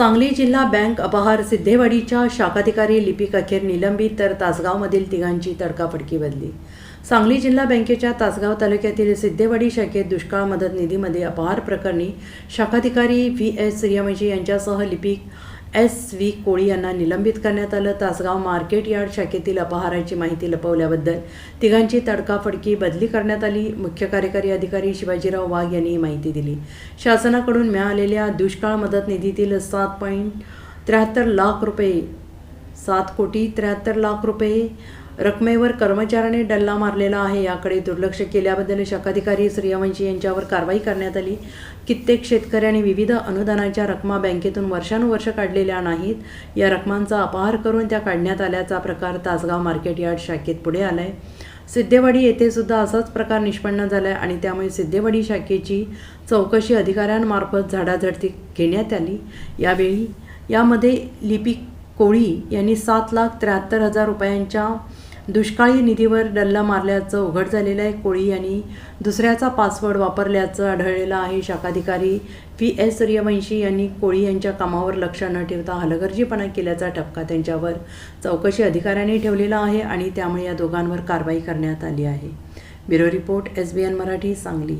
सांगली जिल्हा बँक अपहार सिद्धेवाडीच्या शाखाधिकारी लिपिक अखेर निलंबित तर तासगावमधील तिघांची तडकाफडकी बदली. सांगली जिल्हा बँकेच्या तासगाव तालुक्यातील सिद्धेवाडी शाखेत दुष्काळ मदत निधीमध्ये अपहार प्रकरणी शाखाधिकारी व्ही एस सूर्यवंशी यांच्यासह लिपिक एस व्ही कोळी यांना निलंबित करण्यात आलं. तासगाव मार्केट यार्ड शाखेतील अपहाराची माहिती लपवल्याबद्दल तिघांची तडकाफडकी बदली करण्यात आली. मुख्य कार्यकारी अधिकारी शिवाजीराव वाघ यांनी ही माहिती दिली. शासनाकडून मिळालेल्या दुष्काळ मदत निधीतील सात पॉईंट त्र्याहत्तर लाख रुपये सात कोटी त्र्याहत्तर लाख रुपये रकमेवर कर्मचाऱ्याने डल्ला मारलेला आहे. याकडे दुर्लक्ष केल्याबद्दल शाखाधिकारी सूर्यवंशी यांच्यावर कारवाई करण्यात आली. कित्येक शेतकऱ्यांनी विविध अनुदानाच्या रकमा बँकेतून वर्षानुवर्ष काढलेल्या नाहीत. या रकमांचा अपहार करून त्या काढण्यात आल्याचा प्रकार तासगाव मार्केट यार्ड शाखेत पुढे आलाय. सिद्धेवाडी येथे सुद्धा असाच प्रकार निष्पन्न झाला आहे आणि त्यामुळे सिद्धेवाडी शाखेची चौकशी अधिकाऱ्यांमार्फत झाडाझडती घेण्यात आली. यावेळी यामध्ये लिपिक कोळी यांनी सात लाख त्र्याहत्तर हजार रुपयांच्या दुष्काळी निधीवर डल्ला मारल्याचं उघड झालेलं आहे. कोळी यांनी दुसऱ्याचा पासवर्ड वापरल्याचं आढळलेलं आहे. शाखाधिकारी पी एस सूर्यवंशी यांनी कोळी यांच्या कामावर लक्ष न ठेवता हलगर्जीपणा केल्याचा ठपका त्यांच्यावर चौकशी अधिकाऱ्यांनी ठेवलेला आहे आणि त्यामुळे या दोघांवर कारवाई करण्यात आली आहे. Bureau report S B N Marathi Sangli.